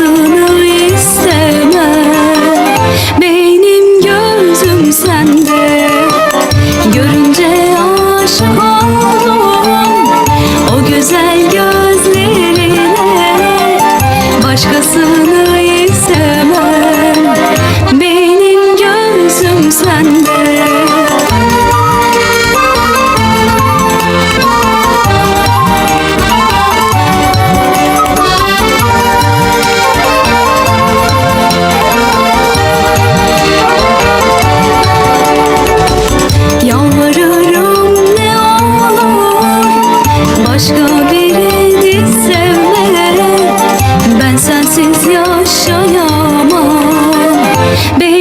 soon. yaşayamam. Be